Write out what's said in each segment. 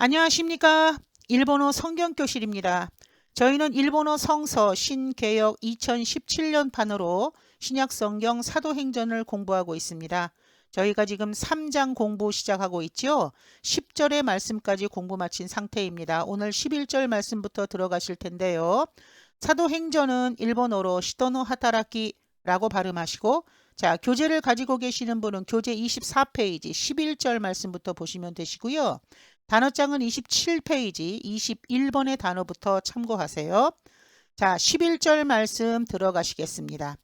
안녕하십니까. 일본어 성경교실입니다. 저희는 일본어 성서 신개역 2017년 판으로 신약성경 사도행전을 공부하고 있습니다. 저희가 지금 3장 공부 시작하고 있죠. 10절의 말씀까지 공부 마친 상태입니다. 오늘 11절 말씀부터 들어가실 텐데요. 사도행전은 일본어로 시도노 하타라키라고 발음하시고 자, 교재를 가지고 계시는 분은 교재 24페이지 11절 말씀부터 보시면 되시고요. 단어장은 27페이지 21번의 단어부터 참고하세요. 자, 11절 말씀 들어가시겠습니다.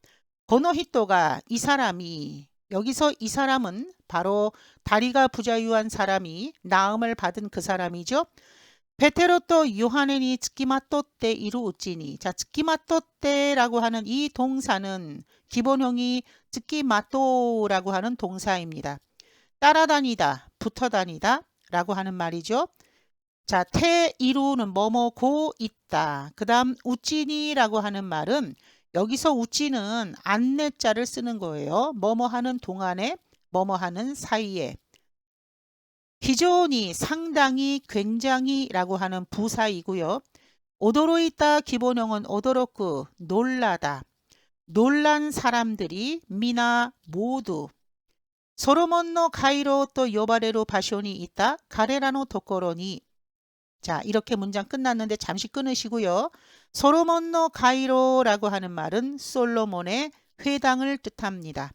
고노히토가 이 사람이 여기서 이 사람은 바로 다리가 부자유한 사람이 나음을 받은 그 사람이죠. 베테로 또 요하네니 츠키마토떼 이루 우찌니 자 츠키마토떼라고 하는 이 동사는 기본형이 츠키마토라고 하는 동사입니다. 따라다니다 붙어다니다 라고 하는 말이죠. 자, 태 이루는 뭐뭐고 있다. 그 다음 우찌니라고 하는 말은 여기서 우찌는 안내자를 쓰는 거예요. 뭐뭐 하는 동안에 뭐뭐 하는 사이에 기존이 상당히 굉장히 라고 하는 부사이고요. 오도로있다 기본형은 오도로크 놀라다. 놀란 사람들이 미나 모두 소로몬노 가이로 또 요바레로 바시온이 있다. 가레라노 도코로니 자 이렇게 문장 끝났는데 잠시 끊으시고요. 소로몬노 가이로라고 하는 말은 솔로몬의 회당을 뜻합니다.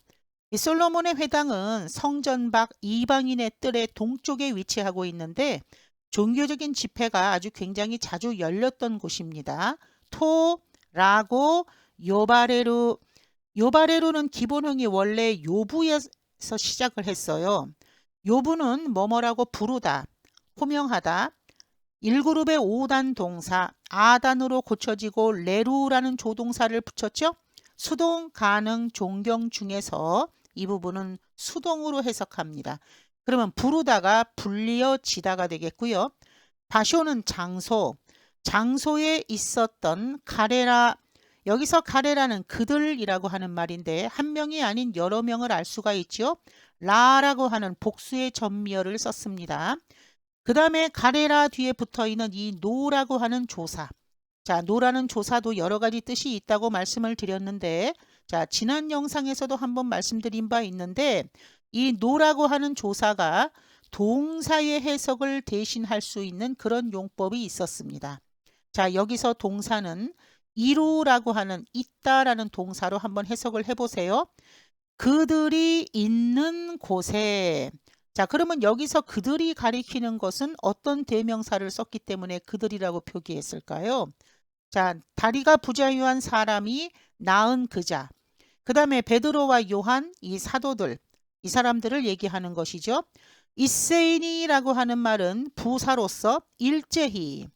이 솔로몬의 회당은 성전 밖 이방인의 뜰의 동쪽에 위치하고 있는데 종교적인 집회가 아주 굉장히 자주 열렸던 곳입니다. 토 라고 요바레루 요바레루는 기본형이 원래 요부에서 시작을 했어요. 요부는 뭐뭐라고 부르다, 호명하다, 1그룹의 5단 동사 아단으로 고쳐지고 레루라는 조동사를 붙였죠. 수동 가능 종경 중에서 이 부분은 수동으로 해석합니다. 그러면 부르다가 불리어지다가 되겠고요. 바쇼는 장소, 장소에 있었던 가레라 여기서 가레라는 그들이라고 하는 말인데 한 명이 아닌 여러 명을 알 수가 있죠. 라라고 하는 복수의 전미어를 썼습니다. 그 다음에 가레라 뒤에 붙어 있는 이 노라고 하는 조사. 자, 노라는 조사도 여러 가지 뜻이 있다고 말씀을 드렸는데 자, 지난 영상에서도 한번 말씀드린 바 있는데 이 노라고 하는 조사가 동사의 해석을 대신할 수 있는 그런 용법이 있었습니다. 자, 여기서 동사는 이루라고 하는 있다라는 동사로 한번 해석을 해보세요. 그들이 있는 곳에 자 그러면 여기서 그들이 가리키는 것은 어떤 대명사를 썼기 때문에 그들이라고 표기했을까요? 자 다리가 부자유한 사람이 낳은 그자 그 다음에 베드로와 요한 이 사도들 이 사람들을 얘기하는 것이죠. 이세인이라고 하는 말은 부사로서 일제히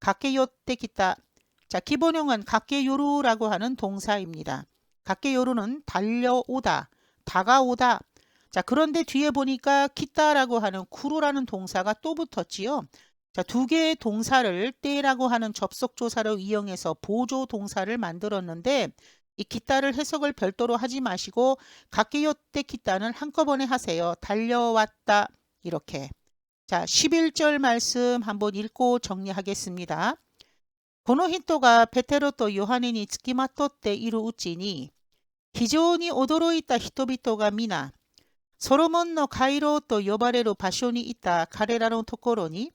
가케요테기타 자, 기본형은 각계요루라고 하는 동사입니다. 각계요루는 달려오다, 다가오다. 자, 그런데 뒤에 보니까 키타라고 하는 쿠루라는 동사가 또 붙었지요. 자, 두 개의 동사를 때라고 하는 접속 조사를 이용해서 보조 동사를 만들었는데 이 기타를 해석을 별도로 하지 마시고 각계요때 기타는 한꺼번에 하세요. 달려왔다 이렇게. 자, 11절 말씀 한번 읽고 정리하겠습니다. この人がペテロとヨハネにつきまとっているうちに、非常に驚いた人々が皆、ソロモンの回廊と呼ばれる場所にいた彼らのところに、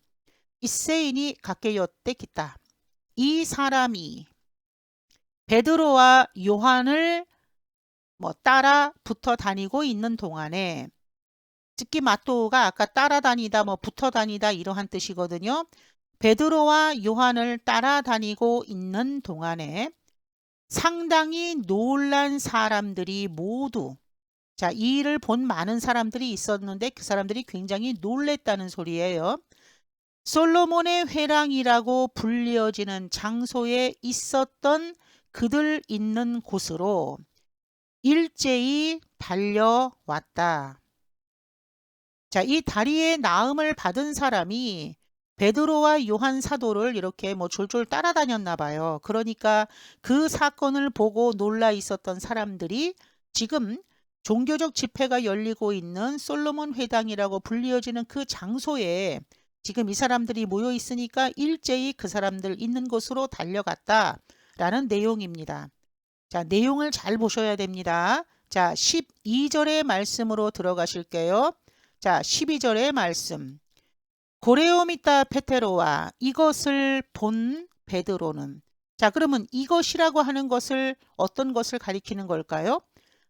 一斉に駆け寄ってきた。이 사람이 베드로와 요한을 뭐 따라 붙어 다니고 있는 동안에 특히 마토가 아까 따라다니다 뭐 붙어 다니다 이러한 뜻이거든요. 베드로와 요한을 따라다니고 있는 동안에 상당히 놀란 사람들이 모두 자, 이 일을 본 많은 사람들이 있었는데 그 사람들이 굉장히 놀랬다는 소리예요. 솔로몬의 회랑이라고 불리어지는 장소에 있었던 그들 있는 곳으로 일제히 달려왔다. 자, 이 다리에 나음을 받은 사람이 베드로와 요한 사도를 이렇게 뭐 졸졸 따라다녔나 봐요. 그러니까 그 사건을 보고 놀라 있었던 사람들이 지금 종교적 집회가 열리고 있는 솔로몬 회당이라고 불리어지는 그 장소에 지금 이 사람들이 모여 있으니까 일제히 그 사람들 있는 곳으로 달려갔다 라는 내용입니다. 자, 내용을 잘 보셔야 됩니다. 자, 12절의 말씀으로 들어가실게요. 자, 12절의 말씀. 고레오미타 페테로와 이것을 본 베드로는 자, 그러면 이것이라고 하는 것을 어떤 것을 가리키는 걸까요?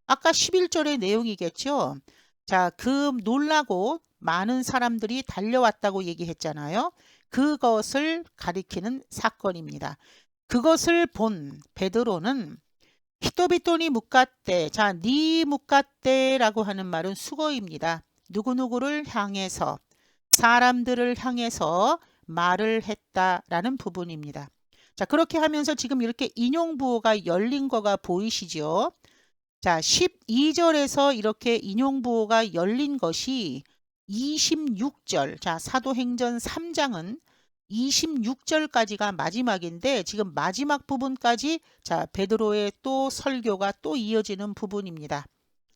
아까 11절의 내용이겠죠. 자, 그 놀라고 많은 사람들이 달려왔다고 얘기했잖아요. 그것을 가리키는 사건입니다. 그것을 본 베드로는 히토비토니 묵가떼. 자, 니 묵가떼라고 하는 말은 수거입니다. 누구누구를 향해서 사람들을 향해서 말을 했다라는 부분입니다. 자, 그렇게 하면서 지금 이렇게 인용부호가 열린 거가 보이시죠? 자, 12절에서 이렇게 인용부호가 열린 것이 26절. 자, 사도행전 3장은 26절까지가 마지막인데 지금 마지막 부분까지 자, 베드로의 또 설교가 또 이어지는 부분입니다.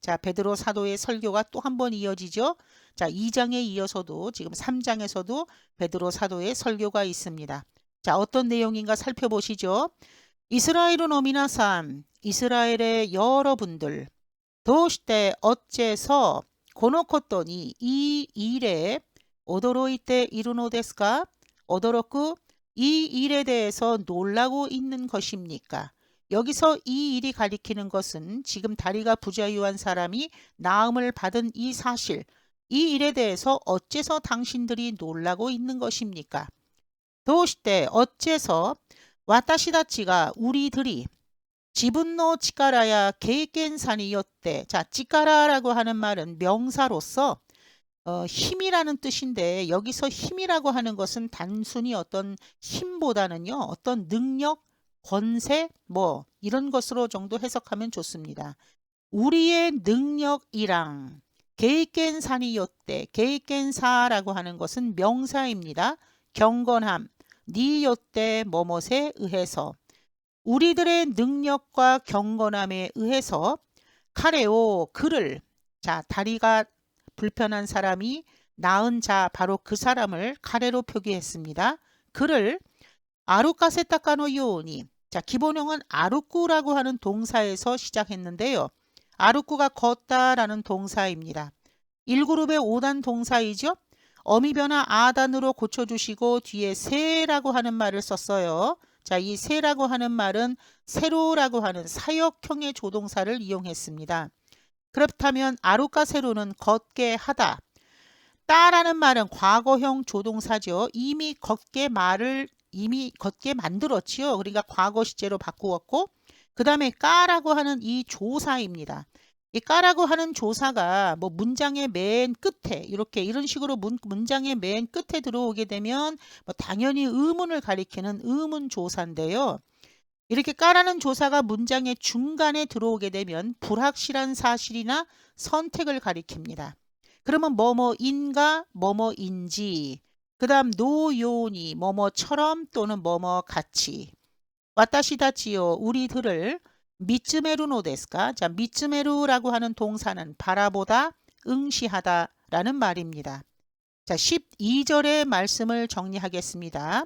자, 베드로 사도의 설교가 또 한 번 이어지죠. 자, 2장에 이어서도 지금 3장에서도 베드로 사도의 설교가 있습니다. 자, 어떤 내용인가 살펴보시죠. 이스라엘은 어미나 산, 이스라엘의 여러분들, 도시때 어째서 고노코토니 이 일에 오도로이 때 이루노데스까? 오도로쿠 이 일에 대해서 놀라고 있는 것입니까? 여기서 이 일이 가리키는 것은 지금 다리가 부자유한 사람이 나음을 받은 이 사실, 이 일에 대해서 어째서 당신들이 놀라고 있는 것입니까? 도시때 어째서 와타시다치가 우리들이 지분노 치카라야 계획겐산이었대. 자, 치카라라고 하는 말은 명사로서 어, 힘이라는 뜻인데 여기서 힘이라고 하는 것은 단순히 어떤 힘보다는요. 어떤 능력, 권세 뭐 이런 것으로 정도 해석하면 좋습니다. 우리의 능력이랑 계획겐산이었대. 계획겐사라고 하는 것은 명사입니다. 경건함, 니요때 뭐뭇에 의해서 우리들의 능력과 경건함에 의해서 카레오 그를 자 다리가 불편한 사람이 나은 자 바로 그 사람을 카레로 표기했습니다. 그를 아루카세타카노 요오니 자 기본형은 아루쿠라고 하는 동사에서 시작했는데요. 아루쿠가 걷다라는 동사입니다. 1그룹의 5단 동사이죠. 어미 변화 아단으로 고쳐주시고 뒤에 세라고 하는 말을 썼어요. 자, 이 세라고 하는 말은 세로라고 하는 사역형의 조동사를 이용했습니다. 그렇다면 아루카 세로는 걷게 하다. 따라는 말은 과거형 조동사죠. 이미 걷게 말을 이미 걷게 만들었지요. 그러니까 과거 시제로 바꾸었고 그 다음에 까라고 하는 이 조사입니다. 이 까라고 하는 조사가 뭐 문장의 맨 끝에 이렇게 이런 식으로 문, 문장의 맨 끝에 들어오게 되면 뭐 당연히 의문을 가리키는 의문 조사인데요. 이렇게 까라는 조사가 문장의 중간에 들어오게 되면 불확실한 사실이나 선택을 가리킵니다. 그러면 뭐뭐인가 뭐뭐인지 그 다음 노요니 뭐뭐처럼 또는 뭐뭐 같이 와타시다치요 우리들을 미츠메루노 데스까? 자, 미츠메루라고 하는 동사는 바라보다, 응시하다 라는 말입니다. 자, 12절의 말씀을 정리하겠습니다.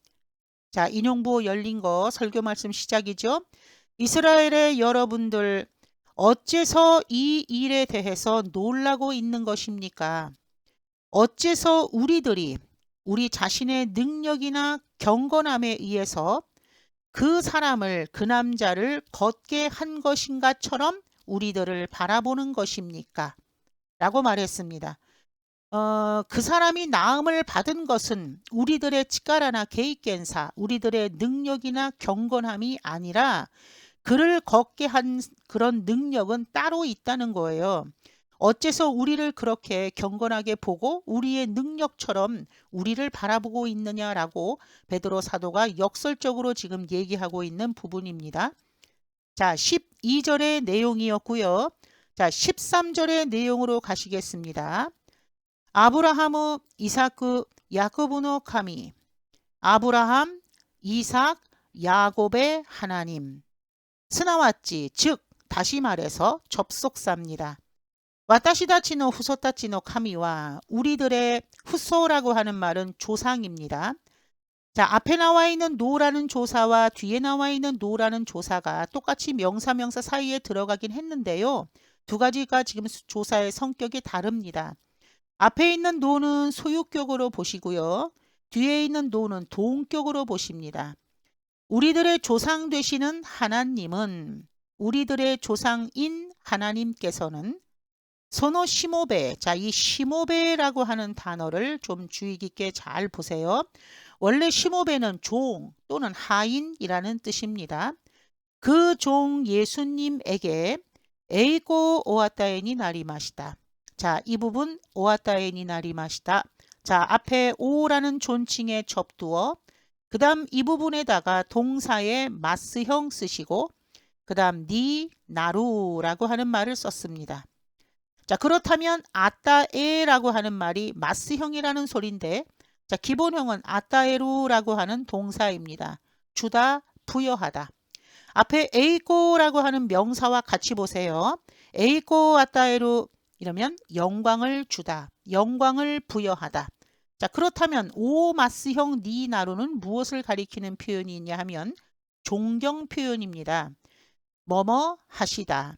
자, 인용부 열린 거 설교 말씀 시작이죠. 이스라엘의 여러분들 어째서 이 일에 대해서 놀라고 있는 것입니까? 어째서 우리들이 우리 자신의 능력이나 경건함에 의해서 그 사람을 그 남자를 걷게 한 것인가처럼 우리들을 바라보는 것입니까? 라고 말했습니다. 어, 그 사람이 나음을 받은 것은 우리들의 치가라나 개입견사, 우리들의 능력이나 경건함이 아니라 그를 걷게 한 그런 능력은 따로 있다는 거예요. 어째서 우리를 그렇게 경건하게 보고 우리의 능력처럼 우리를 바라보고 있느냐라고 베드로 사도가 역설적으로 지금 얘기하고 있는 부분입니다. 자, 12절의 내용이었고요. 자, 13절의 내용으로 가시겠습니다. 아브라함의 이삭그 야코브노 카미 아브라함, 이삭, 야곱의 하나님 스나왔지 즉 다시 말해서 접속사입니다. 와타시다치노 후소타치노 카미와 우리들의 후소라고 하는 말은 조상입니다. 자, 앞에 나와 있는 노라는 조사와 뒤에 나와 있는 노라는 조사가 똑같이 명사 명사 사이에 들어가긴 했는데요. 두 가지가 지금 조사의 성격이 다릅니다. 앞에 있는 노는 소유격으로 보시고요. 뒤에 있는 노는 동격으로 보십니다. 우리들의 조상 되시는 하나님은 우리들의 조상인 하나님께서는 소노 시모베, 자, 이 시모베라고 하는 단어를 좀 주의 깊게 잘 보세요. 원래 시모베는 종 또는 하인이라는 뜻입니다. 그 종 예수님에게 에이고 오아타엔이 나리마시다. 자, 이 부분 오아타엔이 나리마시다. 자, 앞에 오라는 존칭에 접두어 그 다음 이 부분에다가 동사의 마스형 쓰시고 그 다음 니, 나루라고 하는 말을 썼습니다. 자 그렇다면 아따에라고 하는 말이 마스형이라는 소리인데 자 기본형은 아따에루라고 하는 동사입니다. 주다, 부여하다. 앞에 에이코라고 하는 명사와 같이 보세요. 에이코 아따에루 이러면 영광을 주다, 영광을 부여하다. 자 그렇다면 오마스형 니나루는 무엇을 가리키는 표현이냐 하면 존경 표현입니다. 뭐뭐 하시다.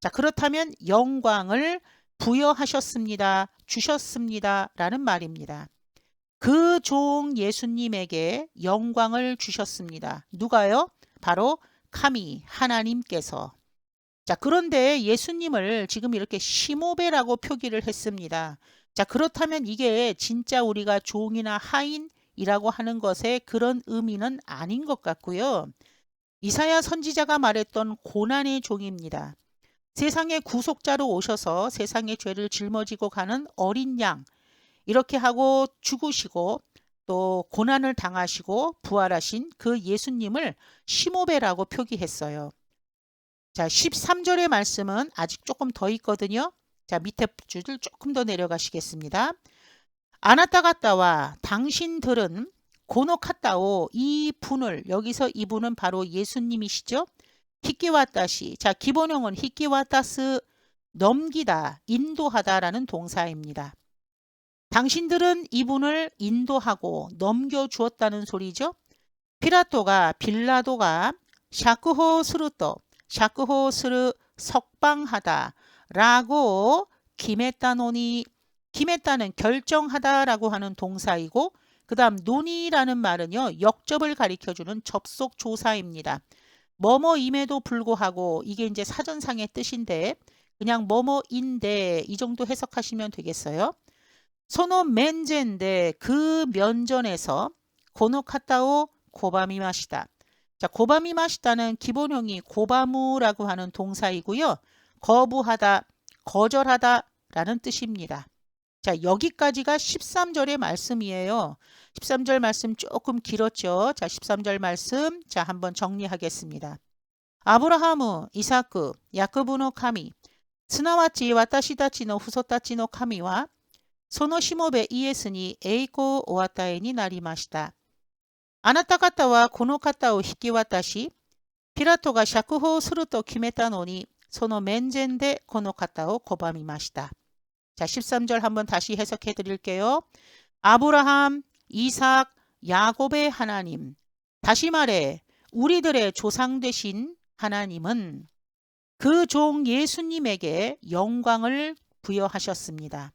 자, 그렇다면 영광을 부여하셨습니다. 주셨습니다. 라는 말입니다. 그 종 예수님에게 영광을 주셨습니다. 누가요? 바로 카미 하나님께서. 자, 그런데 예수님을 지금 이렇게 시모베라고 표기를 했습니다. 자, 그렇다면 이게 진짜 우리가 종이나 하인이라고 하는 것에 그런 의미는 아닌 것 같고요. 이사야 선지자가 말했던 고난의 종입니다. 세상의 구속자로 오셔서 세상의 죄를 짊어지고 가는 어린 양 이렇게 하고 죽으시고 또 고난을 당하시고 부활하신 그 예수님을 시모베라고 표기했어요. 자, 13절의 말씀은 아직 조금 더 있거든요. 자, 밑에 줄을 조금 더 내려가시겠습니다. 아나타 갔다와 당신들은 고노카타오 이 분을 여기서 이 분은 바로 예수님이시죠. 히키와타시. 자, 기본형은 히키와타스 넘기다, 인도하다라는 동사입니다. 당신들은 이분을 인도하고 넘겨주었다는 소리죠. 피라토가 빌라도가 샤크호 스루토, 샤크호 스르 석방하다 라고 김했다노니 김했다는 결정하다 라고 하는 동사이고 그 다음 논의라는 말은요 역접을 가리켜주는 접속 조사입니다. 뭐뭐임에도 불구하고 이게 이제 사전상의 뜻인데 그냥 뭐뭐인데 이 정도 해석하시면 되겠어요. 소노 멘제인데 그 면전에서 고노카타오 고바미 마시다. 자, 고바미 마시다는 기본형이 고바무라고 하는 동사이고요. 거부하다, 거절하다 라는 뜻입니다. 자, 여기까지가 13절의 말씀이에요. 13절 말씀 조금 길었죠. 자, 13절 말씀. 자, 한번 정리하겠습니다. 아브라하무, 이사크, 야크부노 카미, 스나와치 와타시다치노 후소타치노 카미와 소노시모베 이에스니 에이코 오와타에니 나리마시다. 고바미마시다. 자, 13절 한번 다시 해석해 드릴게요. 아브라함, 이삭, 야곱의 하나님. 다시 말해 우리들의 조상 되신 하나님은 그 종 예수님에게 영광을 부여하셨습니다.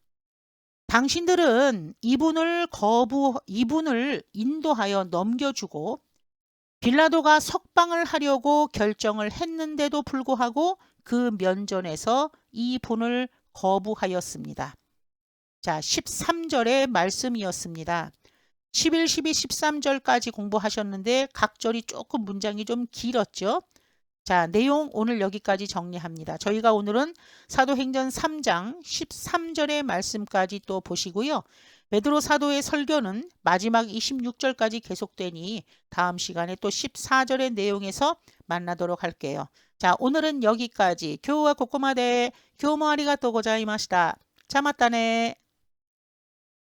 당신들은 이분을 거부, 이분을 인도하여 넘겨주고 빌라도가 석방을 하려고 결정을 했는데도 불구하고 그 면전에서 이 분을 거부하였습니다. 자, 13절의 말씀이었습니다. 11, 12, 13절까지 공부하셨는데 각 절이 조금 문장이 좀 길었죠. 자, 내용 오늘 여기까지 정리합니다. 저희가 오늘은 사도행전 3장 13절의 말씀까지 또 보시고요. 베드로 사도의 설교는 마지막 26절까지 계속되니 다음 시간에 또 14절의 내용에서 만나도록 할게요. 자, 오늘은 여기까지. 교우와 고코마데 교모 아리가 또 고자이마시다. 자, 맞다네.